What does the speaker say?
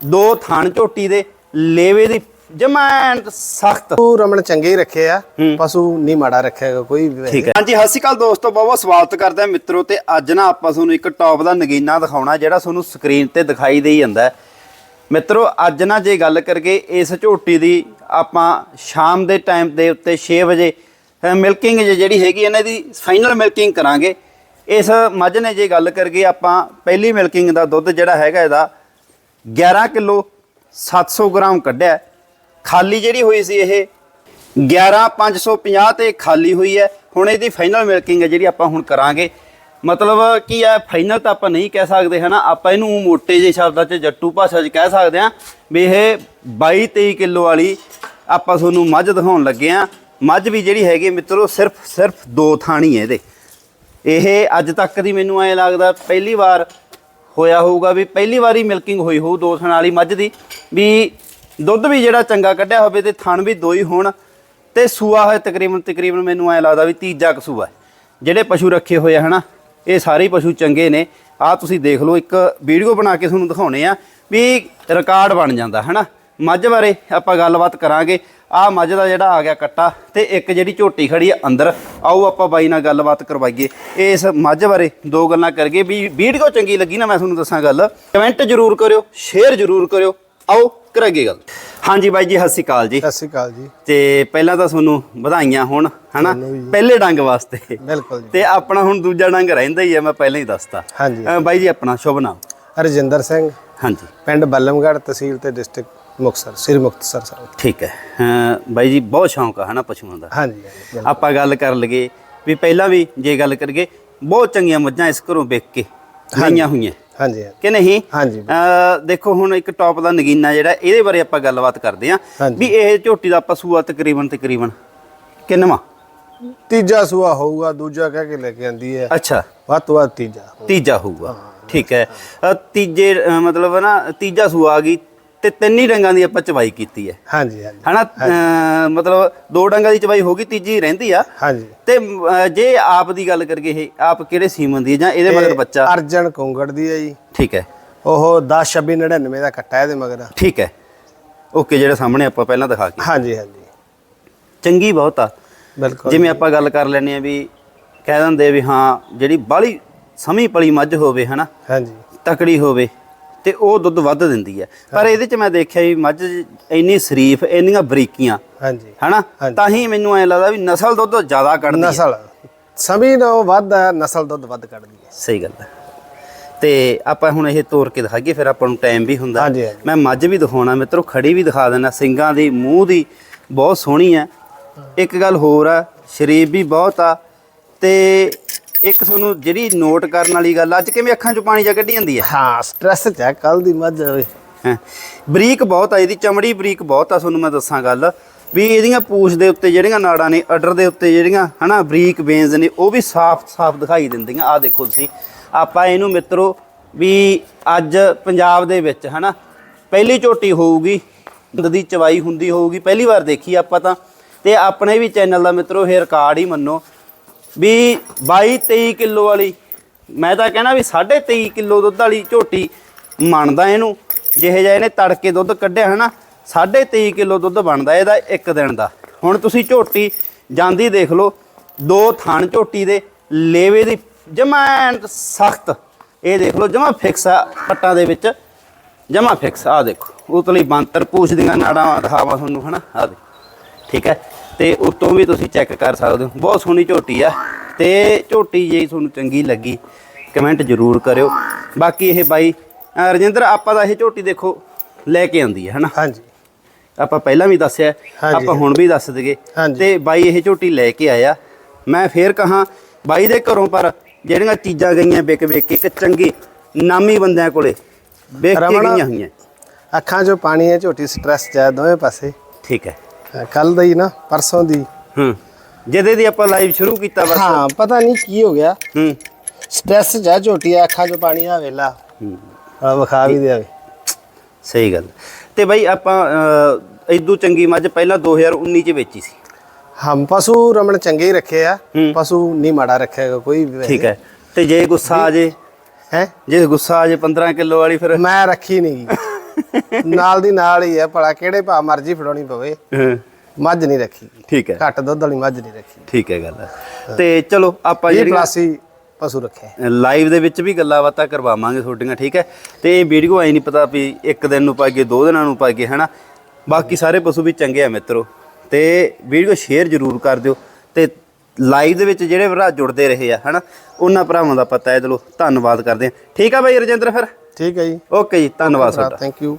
ਦੋ ਥਣ ਝੋਟੀ ਦੇ ਲੇਵੇ ਦੀ ਜਮੈਂਟ ਸਖਤ ਪਸ਼ੂ ਰਮਣ ਚੰਗੇ ਹੀ ਰੱਖੇ ਆ। ਪਸ਼ੂ ਨਹੀਂ ਮਾੜਾ ਰੱਖਿਆ ਕੋਈ ਵੀ ਠੀਕ ਹੈ ਹਾਂਜੀ ਸਤਿ ਸ਼੍ਰੀ ਅਕਾਲ ਦੋਸਤੋ ਬਹੁਤ ਬਹੁਤ ਸਵਾਗਤ ਕਰਦੇ ਹਾਂ ਮਿੱਤਰੋ ਤੇ ਅੱਜ ਨਾ ਆਪਾਂ ਤੁਹਾਨੂੰ ਇੱਕ ਟੌਪ ਦਾ ਨਗੀਨਾ ਦਿਖਾਉਣਾ ਜਿਹੜਾ ਤੁਹਾਨੂੰ ਸਕਰੀਨ ਤੇ ਦਿਖਾਈ ਦੇਈ ਜਾਂਦਾ। ਮਿੱਤਰੋ ਅੱਜ ਨਾ ਜੇ ਗੱਲ ਕਰਗੇ ਇਸ ਝੋਟੀ ਦੀ ਆਪਾਂ ਸ਼ਾਮ ਦੇ ਟਾਈਮ ਦੇ ਉੱਤੇ 6 ਵਜੇ ਮਿਲਕਿੰਗ ਜਿਹੜੀ ਹੈਗੀ ਇਹਨਾਂ ਦੀ ਫਾਈਨਲ ਮਿਲਕਿੰਗ ਕਰਾਂਗੇ ਇਸ ਮੱਝ ਨੇ ਜੇ ਗੱਲ ਕਰਗੇ ਆਪਾਂ ਪਹਿਲੀ ਮਿਲਕਿੰਗ ਦਾ ਦੁੱਧ ਜਿਹੜਾ ਹੈਗਾ ਇਹਦਾ 11 ਕਿਲੋ 700 ਗ੍ਰਾਮ ਕੱਢਿਆ। ਖਾਲੀ ਜਿਹੜੀ ਹੋਈ ਸੀ ਇਹ 11550 ਤੇ ਖਾਲੀ ਹੋਈ ਹੈ। ਹੁਣ ਇਹਦੀ ਫਾਈਨਲ ਮਿਲਕਿੰਗ ਹੈ ਜਿਹੜੀ ਆਪਾਂ ਹੁਣ ਕਰਾਂਗੇ। ਮਤਲਬ ਕੀ ਹੈ ਫਾਈਨਲ ਤਾਂ ਆਪਾਂ ਨਹੀਂ ਕਹਿ ਸਕਦੇ, ਹਨਾ? ਆਪਾਂ ਇਹਨੂੰ ਮੋਟੇ ਜਿਹੇ ਸ਼ਬਦਾਂ 'ਚ, ਜੱਟੂ ਭਾਸ਼ਾ 'ਚ ਕਹਿ ਸਕਦੇ ਹਾਂ ਵੀ ਇਹ 22 23 ਕਿਲੋ ਵਾਲੀ ਆਪਾਂ ਤੁਹਾਨੂੰ ਮੱਝ ਦਿਖਾਉਣ ਲੱਗੇ ਆ ਮੱਝ ਵੀ ਜਿਹੜੀ ਹੈਗੀ ਮਿੱਤਰੋ, ਸਿਰਫ ਸਿਰਫ ਦੋ ਥਾਣੀ ਹੈ ਇਹਦੇ। ਇਹ ਅੱਜ ਤੱਕ ਦੀ ਮੈਨੂੰ ਐ ਲੱਗਦਾ, ਪਹਿਲੀ ਵਾਰ ਹੋਇਆ ਹੋਊਗਾ ਵੀ ਪਹਿਲੀ ਵਾਰੀ ਮਿਲਕਿੰਗ ਹੋਈ ਹੋਊ ਦੋ ਥਣ ਵਾਲੀ ਮੱਝ ਦੀ, ਵੀ ਦੁੱਧ ਵੀ ਜਿਹੜਾ ਚੰਗਾ ਕੱਢਿਆ ਹੋਵੇ ਤੇ ਥਣ ਵੀ ਦੋ ਹੀ ਹੋਣ ਤੇ ਸੂਆ ਹੋਇਆ ਤਕਰੀਬਨ ਤਕਰੀਬਨ ਮੈਨੂੰ ਐ ਲੱਗਦਾ ਵੀ ਤੀਜਾ ਕਸੂਆ ਜਿਹੜੇ ਪਸ਼ੂ ਰੱਖੇ ਹੋਏ ਆ ਹਨਾ, ਇਹ ਸਾਰੇ ਪਸ਼ੂ ਚੰਗੇ ਨੇ। ਆ ਤੁਸੀਂ ਦੇਖ ਲਓ, ਇੱਕ ਵੀਡੀਓ ਬਣਾ ਕੇ ਤੁਹਾਨੂੰ ਦਿਖਾਉਣੇ ਆ ਵੀ ਰਿਕਾਰਡ ਬਣ ਜਾਂਦਾ, ਹਨਾ। ਮੱਝ ਬਾਰੇ ਆਪਾਂ ਗੱਲਬਾਤ ਕਰਾਂਗੇ। ਆ ਮੱਝ ਦਾ ਜਿਹੜਾ ਆ ਗਿਆ ਕੱਟਾ ਤੇ ਇੱਕ ਜਿਹੜੀ ਝੋਟੀ ਖੜੀ ਆ ਅੰਦਰ ਆਓ ਆਪਾਂ ਬਾਈ ਨਾਲ ਗੱਲਬਾਤ ਕਰਵਾਈਏ। ਇਸ ਮੱਝ ਬਾਰੇ ਦੋ ਗੱਲਾਂ ਕਰਗੇ ਵੀ ਵੀਡੀਓ ਚੰਗੀ ਲੱਗੀ ਨਾ ਮੈਂ ਤੁਹਾਨੂੰ ਦੱਸਾਂ ਗੱਲ। ਕਮੈਂਟ ਜ਼ਰੂਰ ਕਰਿਓ ਸ਼ੇਅਰ ਜ਼ਰੂਰ ਕਰਿਓ। ਆਓ ਕਰਾਂਗੇ ਗੱਲ। ਹਾਂਜੀ ਬਾਈ ਜੀ ਸਤਿ ਸ਼੍ਰੀ ਅਕਾਲ ਜੀ। ਸਤਿ ਸ਼੍ਰੀ ਅਕਾਲ ਜੀ। ਤੇ ਪਹਿਲਾਂ ਤਾਂ ਤੁਹਾਨੂੰ ਵਧਾਈਆਂ ਹੋਣ ਹਨਾ। ਪਹਿਲੇ ਡੰਗ ਵਾਸਤੇ। ਬਿਲਕੁਲ ਜੀ। ਤੇ ਆਪਣਾ ਹੁਣ ਦੂਜਾ ਡੰਗ ਰਹਿੰਦਾ ਹੀ ਹੈ ਮੈਂ ਪਹਿਲਾਂ ਹੀ ਦੱਸਤਾ। ਹਾਂਜੀ। ਬਾਈ ਜੀ ਆਪਣਾ ਸ਼ੁਭ ਨਾਮ? ਰਜਿੰਦਰ ਸਿੰਘ। ਹਾਂਜੀ। ਪਿੰਡ ਬੱਲਮਗੜ੍ਹ ਤਹਿਸੀਲ ਤੇ ਡਿਸਟ੍ਰਿਕਟ ਮੁਕਤਸਰ ਸ੍ਰੀ ਮੁਕਤਸਰ ਸਾਹਿਬ ਠੀਕ ਹੈ। ਬਾਈ ਜੀ ਬਹੁਤ ਸ਼ੌਂਕ ਆ ਹਨਾ ਪਸ਼ੂਆਂ ਦਾ। ਹਾਂਜੀ। ਆਪਾਂ ਗੱਲ ਕਰ ਲਈਏ ਵੀ ਪਹਿਲਾਂ ਵੀ ਜੇ ਗੱਲ ਕਰੀਏ ਬਹੁਤ ਚੰਗੀਆਂ ਮੱਝਾਂ ਇਸ ਘਰੋਂ ਵੇਖ ਕੇ ਲਈਆਂ ਹੋਈਆਂ। ਹਾਂਜੀ ਕਿ ਨਹੀਂ? ਹਾਂਜੀ ਦੇਖੋ ਹੁਣ ਇੱਕ ਟੌਪ ਦਾ ਨਗੀਨਾ ਜਿਹੜਾ ਇਹਦੇ ਬਾਰੇ ਆਪਾਂ ਗੱਲਬਾਤ ਕਰਦੇ ਆਂ। ਵੀ ਇਹ ਝੋਟੀ ਦਾ ਪਸ਼ੂਆ ਤਕਰੀਬਨ ਤਕਰੀਬਨ ਕਿੰਨਵਾ ਤੀਜਾ ਸੂਆ ਹੋਊਗਾ ਦੂਜਾ ਕਹਿ ਕੇ ਲੈ ਕੇ ਆਂਦੀ ਹੈ। ਅੱਛਾ। ਵੱਧ ਤੋਂ ਵੱਧ ਤੀਜਾ। ਤੀਜਾ ਹੋਊਗਾ। ਠੀਕ ਹੈ। ਤੀਜੇ ਮਤਲਬ ਨਾ ਤੀਜਾ ਸੂਆ ਆ ਗਈ ਤੇ ਤਿੰਨ ਹੀ ਡੰਗਾਂ ਦੀ ਆਪਾਂ ਚਵਾਈ ਕੀਤੀ ਹੈ। ਹਾਂਜੀ ਹਾਂਜੀ। ਹਨਾ? ਮਤਲਬ ਦੋ ਡੰਗਾਂ ਦੀ ਚਵਾਈ ਹੋ ਗਈ ਤੀਜੀ ਰਹਿੰਦੀ ਆ। ਹਾਂਜੀ। ਤੇ ਜੇ ਆਪ ਦੀ ਗੱਲ ਕਰੀਏ ਇਹ ਆਪ ਕਿਹੜੇ ਸੀਮਨ ਦੀ ਹੈ ਜਾਂ ਇਹਦੇ ਮਗਰ ਬੱਚਾ? ਅਰਜਨ ਕੁੰਗੜ ਦੀ ਹੈ ਜੀ। ਠੀਕ ਹੈ। ਉਹ 10 26 99 ਦਾ ਕੱਟਾ ਇਹਦੇ ਮਗਰ। ਠੀਕ ਹੈ। ਓਕੇ ਜਿਹੜਾ ਸਾਹਮਣੇ ਆਪਾਂ ਪਹਿਲਾਂ ਦਿਖਾ ਕੇ। ਹਾਂਜੀ ਹਾਂਜੀ। ਚੰਗੀ ਬਹੁਤ ਆ। ਬਿਲਕੁਲ। ਜਿਵੇਂ ਆਪਾਂ ਗੱਲ ਕਰ ਲੈਂਦੇ ਆ ਵੀ ਕਹਿ ਦਿੰਦੇ ਆ ਵੀ ਹਾਂ ਜਿਹੜੀ ਬਾਹਲੀ ਸਮੀ ਪਲੀ ਮੱਝ ਹੋਵੇ ਹਨਾ? ਹਾਂਜੀ। ਤਕੜੀ ਹੋਵੇ। ਤੇ ਉਹ ਦੁੱਧ ਵੱਧ ਦਿੰਦੀ ਹੈ। ਪਰ ਇਹਦੇ ਚ ਮੈਂ ਦੇਖਿਆ ਵੀ ਮੱਝ ਇੰਨੀ ਸ਼ਰੀਫ ਇੰਨੀਆਂ ਬਰੀਕੀਆਂ ਹਾਂਜੀ। ਹਨਾ। ਤਾਂ ਹੀ ਮੈਨੂੰ ਐ ਲੱਗਦਾ ਵੀ ਨਸਲ ਦੁੱਧ ਜ਼ਿਆਦਾ ਕੱਢਦੀ ਹੈ। ਨਸਲ ਸਮੀ ਨਾਲੋਂ ਵੱਧ ਨਸਲ ਦੁੱਧ ਵੱਧ ਕੱਢਦੀ ਹੈ। ਸਹੀ ਗੱਲ ਹੈ। ਤੇ ਆਪਾਂ ਹੁਣ ਇਹ ਤੋੜ ਕੇ ਦਿਖਾਈਏ ਫਿਰ ਆਪਾਂ ਨੂੰ ਟਾਈਮ ਵੀ ਹੁੰਦਾ। ਮੈਂ ਮੱਝ ਵੀ ਦਿਖਾਉਣਾ ਮਿੱਤਰੋ ਖੜੀ ਵੀ ਦਿਖਾ ਦੇਣਾ ਸਿੰਗਾਂ ਦੀ ਮੂੰਹ ਦੀ ਬਹੁਤ ਸੋਹਣੀ ਹੈ। ਇੱਕ ਗੱਲ ਹੋਰ ਆ ਸ਼ਰੀਫ ਵੀ ਬਹੁਤ ਆ। ਤੇ ਇੱਕ ਤੁਹਾਨੂੰ ਜਿਹੜੀ ਨੋਟ ਕਰਨ ਵਾਲੀ ਗੱਲ ਅੱਜ ਕਿਵੇਂ ਅੱਖਾਂ 'ਚੋਂ ਪਾਣੀ ਜਾ ਕੱਢੀ ਜਾਂਦੀ ਹੈ ਹਾਂ ਸਟ੍ਰੈਸ ਚ ਹੈ ਕੱਲ ਦੀ ਮੱਝ ਹੈਂ। ਬਰੀਕ ਬਹੁਤ ਆ ਇਹਦੀ ਚਮੜੀ ਬਰੀਕ ਬਹੁਤ ਆ ਤੁਹਾਨੂੰ ਮੈਂ ਦੱਸਾਂ ਗੱਲ। ਵੀ ਇਹਦੀਆਂ ਪੂਛ ਦੇ ਉੱਤੇ ਜਿਹੜੀਆਂ ਨਾੜਾਂ ਨੇ ਅਡਰ ਦੇ ਉੱਤੇ ਜਿਹੜੀਆਂ ਹਨਾ ਬਰੀਕ ਵੇਨਸ ਨੇ ਉਹ ਵੀ ਸਾਫ਼-ਸਾਫ਼ ਦਿਖਾਈ ਦਿੰਦੀਆਂ। ਆ ਦੇਖੋ ਤੁਸੀਂ ਆਪਾਂ ਇਹਨੂੰ ਮਿੱਤਰੋ ਵੀ ਅੱਜ ਪੰਜਾਬ ਦੇ ਵਿੱਚ ਹਨਾ ਪਹਿਲੀ ਝੋਟੀ ਹੋਊਗੀ ਦੁੱਧ ਦੀ ਚਵਾਈ ਹੁੰਦੀ ਹੋਊਗੀ ਪਹਿਲੀ ਵਾਰ ਦੇਖੀ ਆਪਾਂ ਤਾਂ। ਤੇ ਆਪਣੇ ਵੀ ਚੈਨਲ ਦਾ ਮਿੱਤਰੋ ਇਹ ਰਿਕਾਰਡ ਹੀ ਮੰਨੋ ਵੀ 22 23 ਕਿਲੋ ਵਾਲੀ। ਮੈਂ ਤਾਂ ਕਹਿਣਾ ਵੀ 23.5 ਕਿਲੋ ਦੁੱਧ ਵਾਲੀ ਝੋਟੀ ਮੰਨਦਾ ਇਹਨੂੰ। ਜਿਹੇ ਜਿਹਾ ਇਹਨੇ ਤੜਕੇ ਦੁੱਧ ਕੱਢਿਆ ਹਨਾ 23.5 ਕਿਲੋ ਦੁੱਧ ਬਣਦਾ ਇਹਦਾ ਇੱਕ ਦਿਨ ਦਾ। ਹੁਣ ਤੁਸੀਂ ਝੋਟੀ ਜਾਂਦੀ ਦੇਖ ਲਓ, ਦੋ ਥਣ ਝੋਟੀ ਦੇ, ਲੇਵੇ ਦੀ ਜਮਾਂ ਸਖਤ। ਇਹ ਦੇਖ ਲਓ, ਜਮਾ ਫਿਕਸ ਆ ਪੱਟਾਂ ਦੇ ਵਿੱਚ। ਜਮਾ ਫਿਕਸ ਆ ਦੇਖੋ, ਉਤਲੀ ਬੰਤਰ ਪੂਛ ਦੀਆਂ ਨਾੜਾਂ ਦਿਖਾਵਾਂ ਤੁਹਾਨੂੰ ਹਨਾ ਆ ਦੇ ਠੀਕ ਹੈ? ਤੇ ਉਤੋਂ ਵੀ ਤੁਸੀਂ ਚੈੱਕ ਕਰ ਸਕਦੇ ਹੋ। ਬਹੁਤ ਸੋਹਣੀ ਝੋਟੀ ਆ ਤੇ ਝੋਟੀ ਜੇ ਤੁਹਾਨੂੰ ਚੰਗੀ ਲੱਗੀ ਕਮੈਂਟ ਜ਼ਰੂਰ ਕਰਿਓ। ਬਾਕੀ ਇਹ ਬਾਈ ਰਜਿੰਦਰ ਆਪਾਂ ਦਾ ਇਹ ਝੋਟੀ ਦੇਖੋ ਲੈ ਕੇ ਆਂਦੀ ਹੈ ਹਨਾ? ਹਾਂਜੀ। ਆਪਾਂ ਪਹਿਲਾਂ ਵੀ ਦੱਸਿਆ। ਆਪਾਂ ਹੁਣ ਵੀ ਦੱਸ ਹਾਂਜੀ। ਤੇ ਬਾਈ ਇਹ ਝੋਟੀ ਲੈ ਕੇ ਆਇਆ। ਮੈਂ ਫੇਰ ਕਹਾ ਬਾਈ ਦੇ ਘਰੋਂ ਪਰ ਜਿਹੜੀਆਂ ਚੀਜ਼ਾਂ ਗਈਆਂ ਵਿਕ ਵਿਕ ਕੇ ਇੱਕ ਚੰਗੇ ਨਾਮੀ ਬੰਦਿਆਂ ਕੋਲੇ ਵੇਖ ਕੇ ਗਈਆਂ ਹੋਈਆਂ। ਅੱਖਾਂ 'ਚੋਂ ਪਾਣੀ ਹੈ ਝੋਟੀ ਸਟ੍ਰੈਸ ਹੈ ਦੋਵੇਂ ਪਾਸੇ। ਠੀਕ ਹੈ। ਕੱਲ ਦਾ ਹੀ ਨਾ ਪਰਸੋਂ ਦੀ। ਹੂੰ। ਜਿਹਦੇ ਦੀ ਆਪਾਂ ਲਾਈਵ ਸ਼ੁਰੂ ਕੀਤਾ ਬਸ। ਹਾਂ ਪਤਾ ਨਹੀਂ ਕੀ ਹੋ ਗਿਆ। ਹੂੰ। ਸਟ੍ਰੈਸ ਚ ਹੈ ਝੋਟੀ ਹੈ, ਅੱਖਾਂ 'ਚੋਂ ਪਾਣੀ ਆ ਵੇਲਾ। ਹੂੰ। ਆ ਵਿਖਾ ਵੀ ਦੇ ਸਹੀ ਗੱਲ। ਤੇ ਬਾਈ ਆਪਾਂ ਇਦੂ ਚੰਗੀ ਮੱਝ ਪਹਿਲਾਂ 2019 ਚ ਵੇਚੀ ਸੀ। ਹਮ ਪਸ਼ੂ ਰਮਣ ਚੰਗੇ ਹੀ ਰੱਖੇ ਆ। ਪਸ਼ੂ ਨਹੀਂ ਮਾੜਾ ਰੱਖਿਆ ਕੋਈ ਵੀ ਠੀਕ ਹੈ। ਤੇ ਜੇ ਗੁੱਸਾ ਆ ਜੇ ਹੈ? ਜੇ ਗੁੱਸਾ ਆ ਜੇ 15 ਕਿਲੋ ਵਾਲੀ ਫਿਰ ਮੈਂ ਰੱਖੀ ਨਹੀਂ ਨਾਲ ਦੀ ਨਾਲ ਹੀ ਹੈ ਭਲਾ ਕਿਹੜੇ ਭਾ ਮਰਜ਼ੀ ਫੜਾਉਣੀ ਪਵੇ। ਮੱਝ ਨਹੀਂ ਰੱਖੀ। ਠੀਕ ਹੈ। ਘੱਟ ਦੁੱਧ ਵਾਲੀ ਮੱਝ ਨਹੀਂ ਰੱਖੀ। ਠੀਕ ਹੈ ਗੱਲ ਤੇ ਚਲੋ ਆਪਾਂ ਇਹ ਜਿਹੜੀਆਂ ਪਲਾਸੀ ਪਸ਼ੂ ਰੱਖੇ। ਲਾਈਵ ਦੇ ਵਿੱਚ ਵੀ ਗੱਲਾਂ ਬਾਤਾਂ ਕਰਵਾਵਾਂਗੇ ਤੁਹਾਡੀਆਂ ਠੀਕ ਹੈ। ਤੇ ਇਹ ਵੀਡੀਓ ਆਈ ਨਹੀਂ ਪਤਾ ਵੀ ਇੱਕ ਦਿਨ ਨੂੰ ਪਾਈਏ ਦੋ ਦਿਨਾਂ ਨੂੰ ਪਾਈਏ ਹਨਾ। ਬਾਕੀ ਸਾਰੇ ਪਸ਼ੂ ਵੀ ਚੰਗੇ ਆ ਮਿੱਤਰੋ। ਤੇ ਵੀਡੀਓ ਸ਼ੇਅਰ ਜ਼ਰੂਰ ਕਰ ਦਿਓ। ਤੇ ਲਾਈਵ ਦੇ ਵਿੱਚ ਜਿਹੜੇ ਭਰਾ ਜੁੜਦੇ ਰਹੇ ਆ ਹਨਾ ਉਹਨਾਂ ਭਰਾਵਾਂ ਦਾ ਪਤਾ ਹੈ। ਚਲੋ ਧੰਨਵਾਦ ਕਰਦੇ ਆ ਠੀਕ ਆ ਬਾਈ ਰਜਿੰਦਰ ਫਿਰ। ਠੀਕ ਹੈ ਜੀ। ਓਕੇ ਜੀ ਧੰਨਵਾਦ ਤੁਹਾਡਾ। Thank you